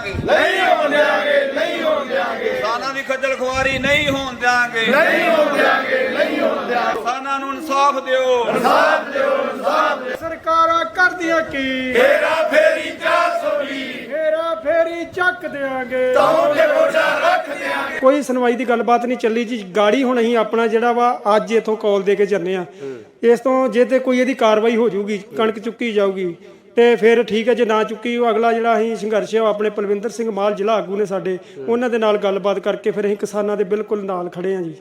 ਦਿਆਂਗੇ ਨਹੀਂ ਹੋਣ ਦਿਆਂਗੇ ਨਹੀਂ ਹੋਣ ਦਿਆਂਗੇ। ਕਿਸਾਨਾਂ ਦੀ ਖੱਜਲ ਖੁਆਰੀ ਨਹੀਂ ਹੋਣ ਦਿਆਂਗੇ। ਨਹੀਂ ਹੋਣ ਦਿਆਂਗੇ ਨਹੀਂ ਹੋਣ ਦਿਆਂਗੇ। ਕਿਸਾਨਾਂ ਨੂੰ ਇਨਸਾਫ ਦਿਓ। ਸਾਥ ਦਿਓ ਸਾਥ ਦਿਓ। ਸਰਕਾਰਾਂ ਕਰਦੀਆਂ ਕੀ? ਤੇਰਾ ਫੇਰੀ 420 ਫੇਰਾ ਫੇਰੀ ਚੱਕ ਦਿਆਂਗੇ। ਤੌਂ ਤੇ ਮੋਢਾ ਰੱਖ ਦਿਆਂਗੇ। ਕੋਈ ਸੁਣਵਾਈ ਦੀ ਗੱਲਬਾਤ ਨਹੀਂ ਚੱਲੀ ਜੀ। ਗਾੜੀ ਹੁਣ ਅਸੀਂ ਆਪਣਾ ਜਿਹੜਾ ਵਾ ਅੱਜ ਇਥੋਂ ਕਾਲ ਦੇ ਕੇ ਜੰਨੇ ਆ ਇਸ ਤੋਂ ਜੇ ਤੇ ਕੋਈ ਇਹਦੀ ਕਾਰਵਾਈ ਹੋ ਜਾਊਗੀ ਕਣਕ ਚੁੱਕੀ ਜਾਊਗੀ। ਤੇ ਫਿਰ ਠੀਕ ਹੈ ਜੇ ਨਾ ਚੁੱਕੀ ਉਹ ਅਗਲਾ ਜਿਹੜਾ ਅਸੀਂ ਸੰਘਰਸ਼ ਆ ਉਹ ਆਪਣੇ ਪਲਵਿੰਦਰ ਸਿੰਘ ਮਾਲ ਜ਼ਿਲ੍ਹਾ ਆਗੂ ਨੇ ਸਾਡੇ, ਉਹਨਾਂ ਦੇ ਨਾਲ ਗੱਲਬਾਤ ਕਰਕੇ ਫਿਰ ਅਸੀਂ ਕਿਸਾਨਾਂ ਦੇ ਬਿਲਕੁਲ ਨਾਲ ਖੜੇ ਆ ਜੀ।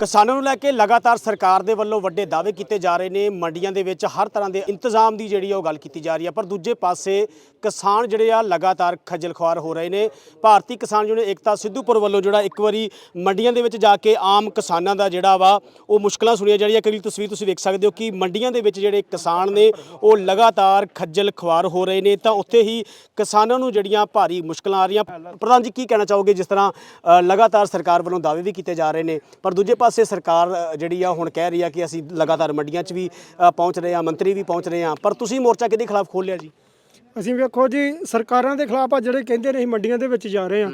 ਕਿਸਾਨਾਂ ਨੂੰ ਲੈ ਕੇ ਲਗਾਤਾਰ ਸਰਕਾਰ ਦੇ ਵੱਲੋਂ ਵੱਡੇ ਦਾਅਵੇ ਕੀਤੇ ਜਾ ਰਹੇ ਨੇ। ਮੰਡੀਆਂ ਦੇ ਵਿੱਚ ਹਰ ਤਰ੍ਹਾਂ ਦੇ ਇੰਤਜ਼ਾਮ ਦੀ ਜਿਹੜੀ ਆ ਉਹ ਗੱਲ ਕੀਤੀ ਜਾ ਰਹੀ ਹੈ ਪਰ ਦੂਜੇ ਪਾਸੇ ਕਿਸਾਨ ਜਿਹੜੇ ਆ ਲਗਾਤਾਰ ਖੱਜਲ ਖੁਆਰ ਹੋ ਰਹੇ ਨੇ। ਭਾਰਤੀ ਕਿਸਾਨ ਯੂਨੀਅਨ ਏਕਤਾ ਸਿੱਧੂਪੁਰ ਵੱਲੋਂ ਜਿਹੜਾ ਇੱਕ ਵਾਰੀ ਮੰਡੀਆਂ ਦੇ ਵਿੱਚ ਜਾ ਕੇ ਆਮ ਕਿਸਾਨਾਂ ਦਾ ਜਿਹੜਾ ਵਾ, ਉਹ ਮੁਸ਼ਕਲਾਂ ਸੁਣੀਆਂ ਜਾ ਰਹੀਆਂ। ਕਈ ਤਸਵੀਰ ਤੁਸੀਂ ਵੇਖ ਸਕਦੇ ਹੋ ਕਿ ਮੰਡੀਆਂ ਦੇ ਵਿੱਚ ਜਿਹੜੇ ਕਿਸਾਨ ਨੇ, ਉਹ ਲਗਾਤਾਰ ਖੱਜਲ ਖੁਆਰ ਹੋ ਰਹੇ ਨੇ। ਤਾਂ ਉੱਥੇ ਹੀ ਕਿਸਾਨਾਂ ਨੂੰ ਜਿਹੜੀਆਂ ਭਾਰੀ ਮੁਸ਼ਕਲਾਂ ਆ ਰਹੀਆਂ। ਪ੍ਰਧਾਨ ਜੀ, ਕੀ ਕਹਿਣਾ ਚਾਹੋਗੇ? ਜਿਸ ਤਰ੍ਹਾਂ ਲਗਾਤਾਰ ਸਰਕਾਰ ਵੱਲੋਂ ਦਾਅਵੇ ਵੀ ਕੀਤੇ ਜਾ ਰਹੇ ਨੇ। ਪਰ ਦੂਜੇ ਪਾਸੇ ਸਰਕਾਰ ਅ, ਜਿਹੜੀ ਆ ਹੁਣ ਕਹਿ ਰਹੀ ਆ ਕਿ ਅਸੀਂ ਲਗਾਤਾਰ ਮੰਡੀਆਂ 'ਚ ਵੀ ਪਹੁੰਚ ਰਹੇ ਆ ਮੰਤਰੀ ਵੀ ਪਹੁੰਚ ਰਹੇ ਆ। ਪਰ ਤੁਸੀਂ ਮੋਰਚਾ ਕਿਹਦੇ ਖਿਲਾਫ ਖੋਲ੍ਹਿਆ ਜੀ? ਅਸੀਂ ਵੇਖੋ ਜੀ ਸਰਕਾਰਾਂ ਦੇ ਖਿਲਾਫ ਆ ਜਿਹੜੇ ਕਹਿੰਦੇ ਨੇ ਅਸੀਂ ਮੰਡੀਆਂ ਦੇ ਵਿੱਚ ਜਾ ਰਹੇ ਹਾਂ।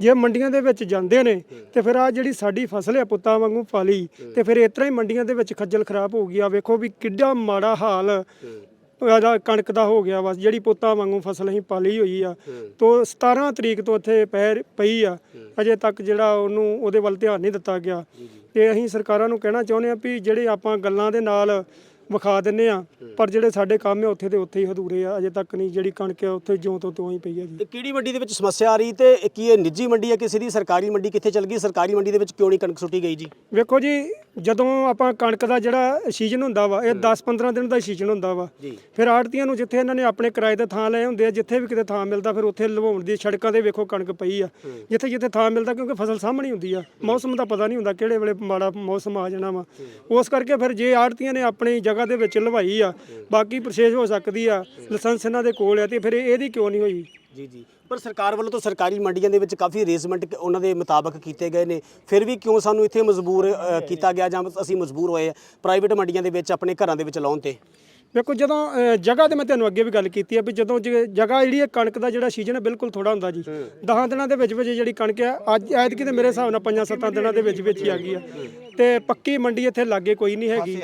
ਜੇ ਮੰਡੀਆਂ ਦੇ ਵਿੱਚ ਜਾਂਦੇ ਨੇ ਤੇ ਫਿਰ ਆ ਜਿਹੜੀ ਸਾਡੀ ਫਸਲ ਹੈ ਪੁੱਤਾਂ ਵਾਂਗੂ ਪਾਲੀ ਤੇ ਫਿਰ ਇਸ ਤਰ੍ਹਾਂ ਹੀ ਮੰਡੀਆਂ ਦੇ ਵਿੱਚ ਖੱਜਲ ਖਰਾਬ ਹੋ ਗਈ ਆ। ਵੇਖੋ ਵੀ ਕਿੱਡਾ ਮਾੜਾ ਹਾਲ ਇਹਦਾ ਕਣਕ ਦਾ ਹੋ ਗਿਆ ਵਾ ਜਿਹੜੀ ਪੁੱਤਾਂ ਵਾਂਗੂ ਫਸਲ ਅਸੀਂ ਪਾਲੀ ਹੋਈ ਆ। ਤੋਂ 17 ਤਰੀਕ ਤੋਂ ਇੱਥੇ ਪੈ ਪਈ ਆ। ਅਜੇ ਤੱਕ ਜਿਹੜਾ ਉਹਨੂੰ ਉਹਦੇ ਵੱਲ ਧਿਆਨ ਨਹੀਂ ਦਿੱਤਾ ਗਿਆ। ਤੇ ਅਸੀਂ ਸਰਕਾਰਾਂ ਨੂੰ ਕਹਿਣਾ ਚਾਹੁੰਦੇ ਆ ਵੀ ਜਿਹੜੇ ਆਪਾਂ ਗੱਲਾਂ ਦੇ ਨਾਲ ਵਿਖਾ ਦਿੰਨੇ ਆ ਪਰ ਜਿਹੜੇ ਸਾਡੇ ਕੰਮ ਹੈ ਉੱਥੇ ਦੇ ਉੱਥੇ ਹੀ ਅਧੂਰੇ ਆ ਅਜੇ ਤੱਕ ਨਹੀਂ ਜਿਹੜੀ ਕਣਕ ਹੈ ਉੱਥੇ ਜਿਉਂ ਤੋਂ ਤਿਉਂ ਹੀ ਪਈ ਹੈ ਜੀ। ਤੇ ਕਿਹੜੀ ਮੰਡੀ ਦੇ ਵਿੱਚ ਸਮੱਸਿਆ ਆ ਰਹੀ ਤੇ ਕੀ ਇਹ ਨਿੱਜੀ ਮੰਡੀ ਹੈ ਕਿਸੇ ਦੀ ਸਰਕਾਰੀ ਮੰਡੀ ਕਿੱਥੇ ਚਲ ਗਈ? ਸਰਕਾਰੀ ਮੰਡੀ ਦੇ ਵਿੱਚ ਕਿਉਂ ਨਹੀਂ ਕਣਕ ਸੁੱਟੀ ਗਈ ਜੀ? ਵੇਖੋ ਜੀ ਜਦੋਂ ਆਪਾਂ ਕਣਕ ਦਾ ਜਿਹੜਾ ਸੀਜ਼ਨ ਹੁੰਦਾ ਵਾ ਇਹ 10-15 ਦਿਨ ਦਾ ਸੀਜ਼ਨ ਹੁੰਦਾ ਵਾ। ਫਿਰ ਆੜਤੀਆਂ ਨੂੰ ਜਿੱਥੇ ਇਹਨਾਂ ਨੇ ਆਪਣੇ ਕਿਰਾਏ ਤੇ ਥਾਂ ਲਏ ਹੁੰਦੇ ਆ ਜਿੱਥੇ ਵੀ ਕਿਤੇ ਥਾਂ ਮਿਲਦਾ ਫਿਰ ਉੱਥੇ ਲਵਾਉਣ ਦੀ ਸੜਕਾਂ ਤੇ ਵੇਖੋ ਕਣਕ ਪਈ ਆ। ਜਿੱਥੇ ਜਿੱਥੇ ਥਾਂ ਮਿਲਦਾ ਕਿਉਂਕਿ ਫਸਲ ਸਾਹਮਣੇ ਹੁੰਦੀ ਆ। ਮੌਸਮ ਦਾ ਪਤਾ ਨਹੀਂ ਹੁੰਦਾ ਕਿਹੜੇ ਵੇਲੇ ਮਾੜਾ ਮੌਸਮ ਆ ਜਾਣਾ ਵਾ। ਉਸ ਕਰਕੇ ਫਿਰ ਜੇ ਆੜਤੀਆਂ ਨੇ ਆਪਣੀ ਜਗ੍ਹਾ ਦੇ ਵਿੱਚ ਲਵਾਈ ਆ ਬਾਕੀ ਪ੍ਰੋਸੈਸ ਹੋ ਸਕਦੀ ਆ ਲਾਇਸੈਂਸ ਇਹਨਾਂ ਦੇ ਕੋਲ ਆ ਤੇ ਫਿਰ ਇਹ- ਇਹਦੀ ਕਿਉਂ ਨਹੀਂ ਹੋਈ? ਜੀ ਜੀ। ਪਰ ਸਰਕਾਰ ਵੱਲੋਂ ਤਾਂ ਸਰਕਾਰੀ ਮੰਡੀਆਂ ਦੇ ਵਿੱਚ ਕਾਫੀ ਅਰੇਂਜਮੈਂਟ ਉਹਨਾਂ ਦੇ ਮੁਤਾਬਕ ਕੀਤੇ ਗਏ ਨੇ। ਫਿਰ ਵੀ ਕਿਉਂ ਸਾਨੂੰ ਇੱਥੇ ਮਜਬੂਰ ਕੀਤਾ ਗਿਆ ਜਾਂ ਅਸੀਂ ਮਜਬੂਰ ਹੋਏ ਪ੍ਰਾਈਵੇਟ ਮੰਡੀਆਂ ਦੇ ਵਿੱਚ ਆਪਣੇ ਘਰਾਂ ਦੇ ਵਿੱਚ ਲਾਉਣ ਤੇ? ਵੇਖੋ ਜਦੋਂ ਜਗ੍ਹਾ ਤੇ ਮੈਂ ਤੁਹਾਨੂੰ ਅੱਗੇ ਵੀ ਗੱਲ ਕੀਤੀ ਆ ਵੀ ਜਦੋਂ ਜਗ੍ਹਾ ਜਿਹੜੀ ਹੈ ਕਣਕ ਦਾ ਜਿਹੜਾ ਸੀਜ਼ਨ ਹੈ ਬਿਲਕੁਲ ਥੋੜਾ ਹੁੰਦਾ ਜੀ। 10 ਦਿਨਾਂ ਦੇ ਵਿੱਚ ਵਿੱਚ ਜਿਹੜੀ ਕਣਕ ਆ ਅੱਜ ਐਤਕੀ ਤੇ ਮੇਰੇ ਹਿਸਾਬ ਨਾਲ 5-7 ਦਿਨਾਂ ਦੇ ਵਿੱਚ ਵਿੱਚ ਹੀ ਆ ਗਈ ਆ। ਤੇ ਪੱਕੀ ਮੰਡੀ ਇੱਥੇ ਲਾਗੇ ਕੋਈ ਨਹੀਂ ਹੈਗੀ।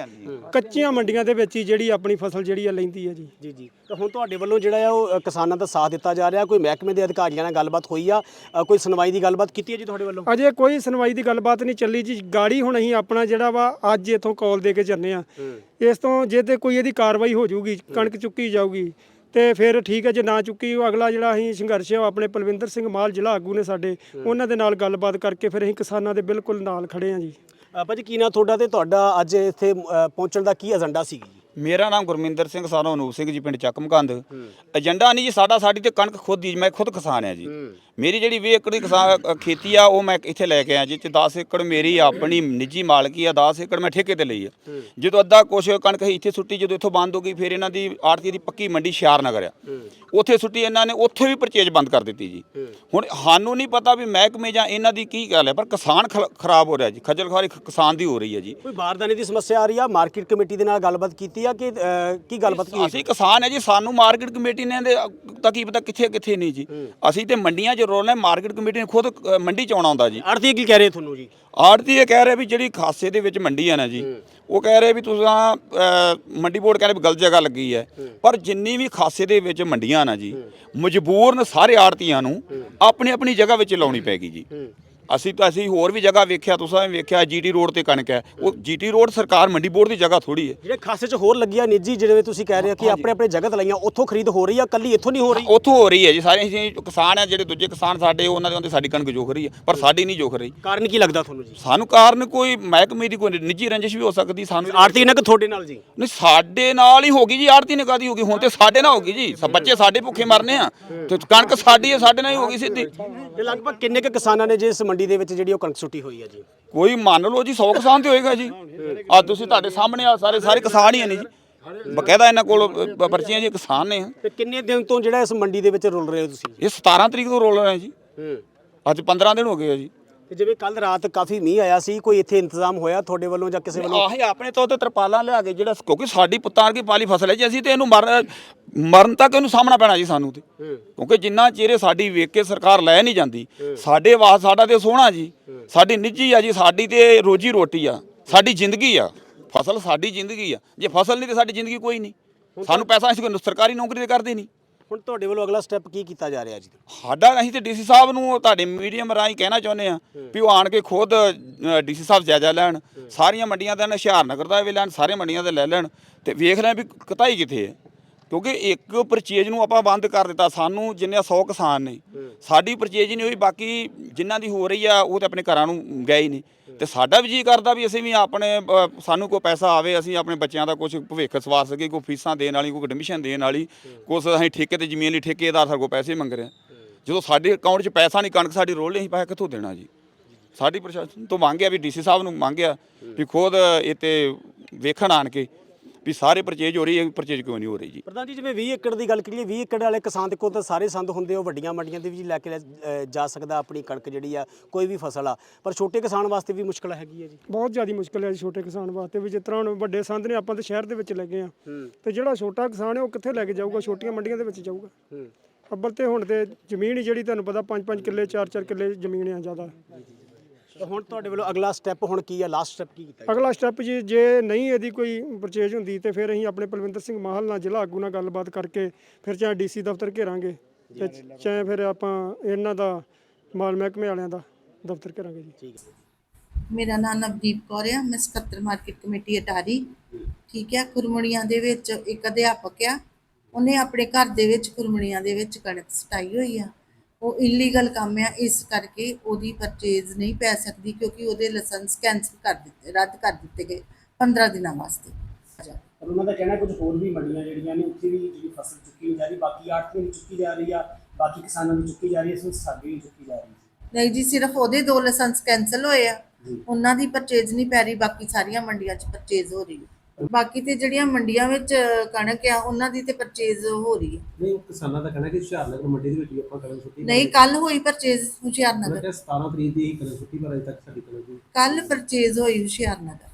ਕੱਚੀਆਂ ਮੰਡੀਆਂ ਦੇ ਵਿੱਚ ਹੀ ਜਿਹੜੀ ਆਪਣੀ ਫਸਲ ਜਿਹੜੀ ਆ ਲੈਂਦੀ ਆ ਜੀ। ਜੀ ਜੀ। ਤਾਂ ਹੁਣ ਤੁਹਾਡੇ ਵੱਲੋਂ ਜਿਹੜਾ ਆ ਉਹ ਕਿਸਾਨਾਂ ਦਾ ਸਾਥ ਦਿੱਤਾ ਜਾ ਰਿਹਾ ਕੋਈ ਮਹਿਕਮੇ ਦੇ ਅਧਿਕਾਰੀਆਂ ਨਾਲ ਗੱਲਬਾਤ ਹੋਈ ਆ? ਕੋਈ ਸੁਣਵਾਈ ਦੀ ਗੱਲਬਾਤ ਕੀਤੀ ਹੈ ਜੀ ਤੁਹਾਡੇ ਵੱਲੋਂ? ਅਜੇ ਕੋਈ ਸੁਣਵਾਈ ਦੀ ਗੱਲਬਾਤ ਨਹੀਂ ਚੱਲੀ ਜੀ। ਗਾੜੀ ਹੁਣ ਅਸੀਂ ਆਪਣਾ ਜਿਹੜਾ ਵਾ ਅੱਜ ਇਥੋਂ ਕਾਲ ਦੇ ਕੇ ਜੰਨੇ ਆ। ਇਸ ਤੋਂ ਜੇ ਤੇ ਕੋਈ ਇਹਦੀ ਕਾਰਵਾਈ ਹੋ ਜਾਊਗੀ ਕਣਕ ਚੁੱਕੀ ਜਾਊਗੀ ਤੇ ਫਿਰ ਠੀਕ ਹੈ ਜੇ ਨਾ ਚੁੱਕੀ ਉਹ ਅਗਲਾ ਜਿਹੜਾ ਅਸੀਂ ਸੰਘਰਸ਼ ਹੈ ਉਹ ਆਪਣੇ ਪਲਵਿੰਦਰ ਸਿੰਘ ਮਾਲ ਜ਼ਿਲ੍ਹਾ ਆਗੂ ਨੇ ਸਾਡੇ ਉਹਨਾਂ ਦੇ ਨਾਲ ਗੱਲਬਾਤ ਕਰਕੇ ਫਿਰ ਅਸੀਂ ਕਿਸਾਨਾਂ ਦੇ ਬਿਲਕੁਲ ਨਾਲ ਖੜੇ ਆ ਜੀ। ਭਾਜੀ ਕੀ ਨਾ ਤੁਹਾਡਾ ਤੇ ਤੁਹਾਡਾ ਅੱਜ ਇੱਥੇ ਪਹੁੰਚਣ ਦਾ ਕੀ ਏਜੰਡਾ ਸੀ ਜੀ? ਮੇਰਾ ਨਾਮ ਗੁਰਮਿੰਦਰ ਸਿੰਘ ਸਾਨੋ ਅਨੂਪ ਸਿੰਘ ਜੀ ਪਿੰਡ ਚੱਕਮਕੰਦ। ਏਜੰਡਾ ਨਹੀਂ ਜੀ ਸਾਡਾ ਸਾਡੀ ਤੇ ਕਣਕ ਖੁਦ ਦੀ ਮੈਂ ਖੁਦ ਕਿਸਾਨ ਆ ਜੀ। ਮੇਰੀ ਜਿਹੜੀ 20 ਏਕੜ ਦੀ ਕਿਸਾਨ ਖੇਤੀ ਆ ਉਹ ਮੈਂ ਇੱਥੇ ਲੈ ਕੇ ਆਇਆ ਜੀ ਚ 10 ਏਕੜ ਮੇਰੀ ਆਪਣੀ ਨਿੱਜੀ ਮਾਲਕੀ ਆ 10 ਏਕੜ ਮੈਂ ਠੇਕੇ ਤੇ ਲਈ ਆ। ਜਦੋਂ ਅੱਧਾ ਕੁਛ ਕਣਕ ਇੱਥੇ ਸੁੱਟੀ ਜਦੋਂ ਇੱਥੋਂ ਬੰਦ ਹੋ ਗਈ ਫਿਰ ਇਹਨਾਂ ਦੀ ਆੜਤੀ ਦੀ ਪੱਕੀ ਮੰਡੀ ਸ਼ਿਆਰ ਨਗਰ ਆ ਉੱਥੇ ਸੁੱਟੀ ਇਹਨਾਂ ਨੇ ਉੱਥੇ ਵੀ ਪਰਚੇਜ ਬੰਦ ਕਰ ਦਿੱਤੀ ਜੀ। ਹੁਣ ਸਾਨੂੰ ਨਹੀਂ ਪਤਾ ਵੀ ਮਹਿਕਮੇ ਜਾਂ ਇਹਨਾਂ ਦੀ ਕੀ ਗੱਲ ਹੈ ਪਰ ਕਿਸਾਨ ਖਰਾਬ ਹੋ ਰਿਹਾ ਜੀ ਖੱਜਲ ਖੁਆਰੀ ਕਿਸਾਨ ਦੀ ਹੋ ਰਹੀ ਹੈ ਜੀ। ਕੋਈ ਬਾਰਦਾਨੇ ਦੀ ਸਮੱਸਿਆ ਆ ਰਹੀ ਆ ਮਾਰਕੀਟ ਕਮੇਟੀ ਦੇ ਨਾਲ ਗੱਲਬਾਤ ਕੀਤੀ ਆ ਕਿ ਕੀ ਗੱਲਬਾਤ ਕੀ ਅਸੀਂ ਕਿਸਾਨ ਹੈ ਜੀ ਸਾਨੂੰ ਮਾਰਕੀਟ ਕਮੇਟੀ ਨੇ ਤਾਂ ਕੀ ਪਤਾ ਕਿੱਥੇ ਕਿੱਥੇ ਨਹੀਂ ਜੀ। ਅਸੀਂ ਤੇ ਮੰਡੀਆਂ 'ਚ ਰੋਲਨੇ ਮਾਰਕੀਟ ਕਮੇਟੀ ਨੇ ਖੁਦ ਅ, ਮੰਡੀ 'ਚ ਆਉਣਾ ਹੁੰਦਾ ਜੀ। ਆੜਤੀ ਕੀ ਕਹਿ ਰਹੇ ਤੁਹਾਨੂੰ ਜੀ? ਆੜਤੀ ਇਹ ਕਹਿ ਰਿਹਾ ਵੀ ਜਿਹੜੀ ਖਾਸੇ ਦੇ ਵਿੱਚ ਮੰਡੀ ਆ ਨਾ ਜੀ ਉਹ ਕਹਿ ਰਹੇ ਵੀ ਤੁਸੀਂ ਮੰਡੀ ਬੋਰਡ ਕਹਿੰਦੇ ਵੀ ਗਲਤ ਜਗ੍ਹਾ ਲੱਗੀ ਹੈ। ਪਰ ਜਿੰਨੀ ਵੀ ਖਾਸੇ ਦੇ ਵਿੱਚ ਮੰਡੀਆਂ ਨਾ ਜੀ ਮਜਬੂਰਨ ਸਾਰੇ ਆੜਤੀਆਂ ਨੂੰ ਆਪਣੀ ਆਪਣੀ ਜਗ੍ਹਾ ਵਿੱਚ ਲਾਉਣੀ ਪੈਗੀ ਜੀ। ਅਸੀਂ ਤਾਂ ਅਸੀਂ ਹੋਰ ਵੀ ਜਗ੍ਹਾ ਵੇਖਿਆ ਤੁਸੀਂ ਵੇਖਿਆ ਜੀਟੀ ਰੋਡ ਤੇ ਕਣਕ ਹੈ। ਉਹ ਜੀਟੀ ਰੋਡ ਸਰਕਾਰ ਮੰਡੀ ਬੋਰਡ ਦੀ ਜਗ੍ਹਾ ਥੋੜੀ ਹੈ। ਜਿਹੜੇ ਖਾਸੇ ਚ ਹੋਰ ਲੱਗੀਆਂ ਨਿੱਜੀ ਜਿਵੇਂ ਤੁਸੀਂ ਕਹਿ ਰਹੇ ਹੋ ਕਿ ਆਪਣੇ ਆਪਣੇ ਜਗ੍ਹਾ ਤੇ ਲਾਈਆਂ ਉੱਥੋਂ ਖਰੀਦ ਹੋ ਰਹੀ ਆ ਕੱਲੀ ਇੱਥੋਂ ਨਹੀਂ ਹੋ ਰਹੀ? ਉੱਥੋਂ ਹੋ ਰਹੀ ਹੈ ਜੀ ਸਾਰੇ ਅਸੀਂ ਕਿਸਾਨ ਆ ਜਿਹੜੇ ਦੂਜੇ ਕਿਸਾਨ ਸਾਡੇ ਉਹਨਾਂ ਦੇ ਉਹਦੇ ਸਾਡੀ ਕਣਕ ਜੋਖ ਰਹੀ ਹੈ ਪਰ ਸਾਡੀ ਨਹੀਂ ਜੋਖ ਰਹੀ। ਕਾਰਨ ਕੀ ਲੱਗਦਾ ਤੁਹਾਨੂੰ ਜੀ? ਸਾਨੂੰ ਕਾਰਨ ਕੋਈ ਮਹਿਕਮੇ ਦੀ ਕੋਈ ਨਿੱਜੀ ਰੰਜਿਸ਼ ਵੀ ਹੋ ਸਕਦੀ ਸਾਨੂੰ ਆੜਤੀ ਨਾਲ ਕਿ ਤੁਹਾਡੇ ਨਾਲ ਜੀ? ਨਹੀਂ ਸਾਡੇ ਨਾਲ ਹੀ ਹੋ ਗਈ ਜੀ ਆੜਤੀ ਨੇ ਕਾਦੀ ਹੋ ਗਈ? ਹੁਣ ਤੇ ਸਾਡੇ ਨਾਲ ਹੋ ਗਈ ਜੀ। ਸਭ ਬੱਚੇ ਸਾਡੇ ਭੁੱਖੇ ਮਰਨੇ ਆ। ਤੇ ਕਣਕ ਸਾਡੀ ਹੈ ਸਾਡੇ ਨਾਲ ਹੀ ਹੋ ਗਈ ਸਿੱਧੀ। ਤੇ ਲਗਭਗ ਕਿੰਨੇ ਕੁ ਕਿਸਾਨਾਂ ਨੇ ਜੇ ਇਸ ਮੰਡੀ ਦੇ ਵਿੱਚ ਜਿਹੜੀ ਉਹ ਕਣਕ ਸੁੱਟੀ ਹੋਈ ਹੈ ਜੀ। ਕੋਈ ਮੰਨ ਲਓ ਜੀ 100 ਕਿਸਾਨ ਤੇ ਹੋਏਗਾ ਜੀ। ਆ ਤੁਸੀਂ ਤੁਹਾਡੇ ਸਾਹਮਣੇ ਆ ਸਾਰੇ ਸਾਰੇ ਕਿਸਾਨ ਹੀ ਨੇ ਜੀ। ਬਕਾਇਦਾ ਇਹਨਾਂ ਕੋਲ ਅ, ਪਰਚੀਆਂ ਜੀ ਕਿਸਾਨ ਨੇ। ਤੇ ਕਿੰਨੇ ਦਿਨ ਤੋਂ ਜਿਹੜਾ ਇਸ ਮੰਡੀ ਦੇ ਵਿੱਚ ਰੁਲ ਰਹੇ ਹੋ ਤੁਸੀਂ? ਇਹ 17 ਤਰੀਕ ਤੋਂ ਰੋਲ ਰਹੇ ਜੀ। ਹੂੰ। ਅੱਜ 15 ਦਿਨ ਹੋ ਗਏ ਆ ਜੀ। ਤੇ ਜਿਵੇਂ ਕੱਲ ਰਾਤ ਕਾਫੀ ਮੀਂਹ ਆਇਆ ਸੀ ਕੋਈ ਇੱਥੇ ਇੰਤਜ਼ਾਮ ਹੋਇਆ ਤੁਹਾਡੇ ਵੱਲੋਂ ਜਾਂ ਕਿਸੇ ਵੱਲੋਂ? ਆਹੀ ਆਪਣੇ ਤੋਂ ਤੇ ਤਰਪਾਲਾਂ ਲਿਆ ਕੇ ਜਿਹੜਾ ਕਿਉਂਕਿ ਸਾਡੀ ਪੁੱਤਾਂ ਦੀ ਪਾਲੀ ਫਸਲ ਹੈ ਜੀ ਅਸੀਂ ਤੇ ਇਹਨੂੰ ਮਰਨ ਮਰਨ ਤੱਕ ਇਹਨੂੰ ਸਾਹਮਣਾ ਪੈਣਾ ਜੀ ਸਾਨੂੰ ਤੇ। ਕਿਉਂਕਿ ਜਿੰਨਾ ਚਿਹਰੇ ਸਾਡੀ ਵੇਖ ਕੇ ਸਰਕਾਰ ਲੈ ਨਹੀਂ ਜਾਂਦੀ ਸਾਡੇ ਵਾਸ ਸਾਡਾ ਤੇ ਸੋਹਣਾ ਜੀ ਸਾਡੀ ਨਿੱਜੀ ਆ ਜੀ ਸਾਡੀ ਤੇ ਰੋਜੀ ਰੋਟੀ ਆ ਸਾਡੀ ਜ਼ਿੰਦਗੀ ਆ ਫਸਲ ਸਾਡੀ ਜ਼ਿੰਦਗੀ ਆ ਜੇ ਫਸਲ ਨਹੀਂ ਤੇ ਸਾਡੀ ਜ਼ਿੰਦਗੀ ਕੋਈ ਨਹੀਂ। ਸਾਨੂੰ ਪੈਸਾ ਅਸੀਂ ਕੋਈ ਸਰਕਾਰੀ ਨੌਕਰੀ ਤੇ ਕਰਦੇ ਨਹੀਂ। ਹੁਣ ਤੁਹਾਡੇ ਵੱਲੋਂ ਅਗਲਾ ਸਟੈਪ ਕੀ ਕੀਤਾ ਜਾ ਰਿਹਾ ਜੀ? ਸਾਡਾ ਅਸੀਂ ਤੇ ਡੀਸੀ ਸਾਹਿਬ ਨੂੰ ਤੁਹਾਡੇ ਮੀਡੀਅਮ ਰਾਹੀਂ ਕਹਿਣਾ ਚਾਹੁੰਦੇ ਆ ਵੀ ਉਹ ਆਣ ਕੇ ਖੁਦ ਡੀਸੀ ਸਾਹਿਬ ਜਾਇਜ਼ਾ ਲੈਣ। ਸਾਰੀਆਂ ਮੰਡੀਆਂ ਦਾ ਨਗਰ ਦਾ ਵੀ ਲੈਣ ਸਾਰੇ ਮੰਡੀਆਂ ਦੇ ਲੈ ਲੈਣ ਤੇ ਵੇਖ ਲੈਣ ਵੀ ਕਤਾਈ ਕਿੱਥੇ ਹੈ। ਕਿਉਂਕਿ ਇੱਕ ਪਰਚੇਜ ਨੂੰ ਆਪਾਂ ਬੰਦ ਕਰ ਦਿੱਤਾ ਸਾਨੂੰ ਜਿੰਨੇ 100 ਕਿਸਾਨ ਨੇ ਸਾਡੀ ਪਰਚੇਜ ਨਹੀਂ ਹੋਈ ਬਾਕੀ ਜਿਨ੍ਹਾਂ ਦੀ ਹੋ ਰਹੀ ਆ ਉਹ ਤੇ ਆਪਣੇ ਘਰਾਂ ਨੂੰ ਗਏ ਹੀ ਨਹੀਂ। ਤੇ ਸਾਡਾ ਵੀ ਜੀ ਕਰਦਾ ਵੀ ਅਸੀਂ ਵੀ ਆਪਣੇ ਅ, ਸਾਨੂੰ ਕੋਈ ਪੈਸਾ ਆਵੇ ਅਸੀਂ ਆਪਣੇ ਬੱਚਿਆਂ ਦਾ ਕੁਝ ਭਵਿੱਖ ਸਵਾਰ ਸਕੀਏ ਕੋਈ ਫੀਸਾਂ ਦੇਣ ਵਾਲੀ ਕੋਈ ਐਡਮਿਸ਼ਨ ਦੇਣ ਵਾਲੀ ਕੁਛ ਅਸੀਂ ਠੇਕੇ ਤੇ ਜ਼ਮੀਨ ਲਈ ਠੇਕੇਦਾਰ ਸਾਡੇ ਕੋਲ ਪੈਸੇ ਮੰਗ ਰਿਹਾ ਜਦੋਂ ਸਾਡੇ ਅਕਾਊਂਟ 'ਚ ਪੈਸਾ ਨਹੀਂ ਕਣਕ ਸਾਡੀ ਰੋਲ ਨਹੀਂ ਅਸੀਂ ਪੈਸਾ ਕਿੱਥੋਂ ਦੇਣਾ ਜੀ? ਸਾਡੀ ਪ੍ਰਸ਼ਾਸਨ ਤੋਂ ਮੰਗਿਆ ਵੀ ਡੀਸੀ ਸਾਹਿਬ ਨੂੰ ਮੰਗਿਆ ਵੀ ਖੁਦ ਇੱਥੇ ਵੇਖਣ ਆਣ ਕੇ ਵੀ ਸਾਰੇ ਪਰਚੇਜ ਹੋ ਰਹੀ ਹੈ ਪਰਚੇਜ ਕਿਉਂ ਨਹੀਂ ਹੋ ਰਹੀ ਜੀ? ਪ੍ਰਧਾਨ ਜੀ ਜਿਵੇਂ 20 ਏਕੜ ਦੀ ਗੱਲ ਕਰੀਏ 20 ਏਕੜ ਵਾਲੇ ਕਿਸਾਨ ਦੇ ਕੋਲ ਤਾਂ ਸਾਰੇ ਸੰਦ ਹੁੰਦੇ ਉਹ ਵੱਡੀਆਂ ਮੰਡੀਆਂ ਦੇ ਵਿੱਚ ਲੈ ਕੇ ਜਾ ਸਕਦਾ ਆਪਣੀ ਕਣਕ ਜਿਹੜੀ ਆ ਕੋਈ ਵੀ ਫਸਲ ਆ। ਪਰ ਛੋਟੇ ਕਿਸਾਨ ਵਾਸਤੇ ਵੀ ਮੁਸ਼ਕਲ ਹੈਗੀ ਹੈ ਜੀ? ਬਹੁਤ ਜ਼ਿਆਦਾ ਮੁਸ਼ਕਲ ਹੈ ਜੀ ਛੋਟੇ ਕਿਸਾਨ ਵਾਸਤੇ ਵੀ ਜਿਸ ਤਰ੍ਹਾਂ ਹੁਣ ਵੱਡੇ ਸੰਦ ਨੇ ਆਪਾਂ ਤਾਂ ਸ਼ਹਿਰ ਦੇ ਵਿੱਚ ਲੱਗੇ ਆ। ਤੇ ਜਿਹੜਾ ਛੋਟਾ ਕਿਸਾਨ ਹੈ ਉਹ ਕਿੱਥੇ ਲੈ ਕੇ ਜਾਊਗਾ? ਛੋਟੀਆਂ ਮੰਡੀਆਂ ਦੇ ਵਿੱਚ ਜਾਊਗਾ। ਅੱਬਲ ਤੇ ਹੁਣ ਤੇ ਜ਼ਮੀਨ ਹੀ ਜਿਹੜੀ ਤੁਹਾਨੂੰ ਪਤਾ 5-5 ਕਿੱਲੇ 4-4 ਕਿੱਲੇ ਜ਼ਮੀਨ ਆ ਜ਼ਿਆਦਾ। ਤਾਂ ਹੁਣ ਤੁਹਾਡੇ ਵੱਲੋਂ ਅਗਲਾ ਸਟੈਪ ਹੁਣ ਕੀ ਆ? ਲਾਸਟ ਸਟੈਪ ਕੀ ਕੀਤਾ ਅਗਲਾ ਸਟੈਪ ਜੀ ਜੇ ਨਹੀਂ ਇਹਦੀ ਕੋਈ ਪਰਚੇਜ ਹੁੰਦੀ ਤੇ ਫਿਰ ਅਸੀਂ ਆਪਣੇ ਪਲਵਿੰਦਰ ਸਿੰਘ ਮਾਹਲ ਨਾਲ ਜ਼ਿਲ੍ਹਾ ਆਗੂ ਨਾਲ ਗੱਲਬਾਤ ਕਰਕੇ ਫਿਰ ਚਾਹੇ ਡੀਸੀ ਦਫ਼ਤਰ ਘੇਰਾਂਗੇ ਤੇ ਚਾਹੇ ਫਿਰ ਆਪਾਂ ਇਹਨਾਂ ਦਾ ਮਾਲ ਮਹਿਕਮੇ ਵਾਲਿਆਂ ਦਾ ਦਫ਼ਤਰ ਘੇਰਾਂਗੇ ਜੀ। ਠੀਕ ਹੈ। ਮੇਰਾ ਨਾਮ ਨਵਦੀਪ ਕੌਰ ਆ ਮੈਂ ਸਕੱਤਰ ਮਾਰਕੀਟ ਕਮੇਟੀ ਅਟਾਰੀ। ਠੀਕ ਹੈ ਕੁਰਮਣੀਆਂ ਦੇ ਵਿੱਚ ਇੱਕ ਅਧਿਆਪਕ ਆ ਉਹਨੇ ਆਪਣੇ ਘਰ ਦੇ ਵਿੱਚ ਕੁਰਮਣੀਆਂ ਦੇ ਵਿੱਚ ਕਣਕ ਸਟਾਈ ਹੋਈ ਆ। ਉਹ ਇਲੀਗਲ ਕੰਮ ਆ ਇਸ ਕਰਕੇ ਉਹਦੀ ਪਰਚੇਜ਼ ਨਹੀਂ ਪੈ ਸਕਦੀ ਕਿਉਂਕਿ ਉਹਦੇ ਲਾਇਸੈਂਸ ਕੈਂਸਲ ਕਰ ਦਿੱਤੇ ਰੱਦ ਕਰ ਦਿੱਤੇ ਗਏ 15 ਦਿਨਾਂ ਵਾਸਤੇ। ਪਰ ਉਹਨਾਂ ਦਾ ਕਹਿਣਾ ਕੁਝ ਹੋਰ ਵੀ ਮੰਡੀਆਂ ਜਿਹੜੀਆਂ ਨੇ ਉੱਥੇ ਵੀ ਜਿਹੜੀ ਫਸਲ ਚੁੱਕੀ ਨਹੀਂ ਜਾ ਰਹੀ ਬਾਕੀ ਆੜਤੀਆਂ ਦੀ ਚੁੱਕੀ ਜਾ ਰਹੀ ਆ ਬਾਕੀ ਕਿਸਾਨਾਂ ਦੀ ਚੁੱਕੀ ਜਾ ਰਹੀ ਹੈ ਇਸ ਵਿੱਚ ਸਾਡੀ ਵੀ ਚੁੱਕੀ ਜਾ ਰਹੀ। ਹੈ ਨਹੀਂ ਜੀ ਸਿਰਫ ਉਹਦੇ ਦੋ ਲਾਇਸੈਂਸ ਕੈਂਸਲ ਹੋਏ ਆ। ਉਹਨਾਂ ਦੀ ਪਰਚੇਜ਼ ਨਹੀਂ ਪੈ ਰਹੀ ਬਾਕੀ ਸਾਰੀਆਂ ਮੰਡੀਆਂ 'ਚ ਪਰਚੇਜ਼ ਹੋ ਰਹੀ ਹੈ। ਬਾਕੀ ਤੇ ਜਿਹੜੀਆਂ ਮੰਡੀਆਂ ਵਿੱਚ ਕਣਕ ਆ ਉਹਨਾਂ ਦੀ ਤੇ ਪਰਚੇਜ਼ ਹੋ ਰਹੀ ਹੈ। ਨਹੀਂ ਕਿਸਾਨਾਂ ਦਾ ਕਹਿਣਾ ਕਿ ਹੁਸ਼ਿਆਰਨਗਰ ਮੰਡੀ ਦੇ ਵਿੱਚ ਹੀ ਆਪਾਂ ਕਣਕ ਸੁੱਟੀ ਨਹੀਂ ਕੱਲ ਹੋਈ ਪਰਚੇਜ਼ ਹੁਸ਼ਿਆਰਨਗਰ। ਉਹਨਾਂ 17 ਤਰੀਕ ਦੀ ਹੀ ਕਣਕ ਸੁੱਟੀ ਪਰ ਅਜੇ ਤੱਕ ਸਾਡੀ ਕਣਕ ਕੱਲ ਪਰਚੇਜ਼ ਹੋਈ ਹੁਸ਼ਿਆਰਨਗਰ।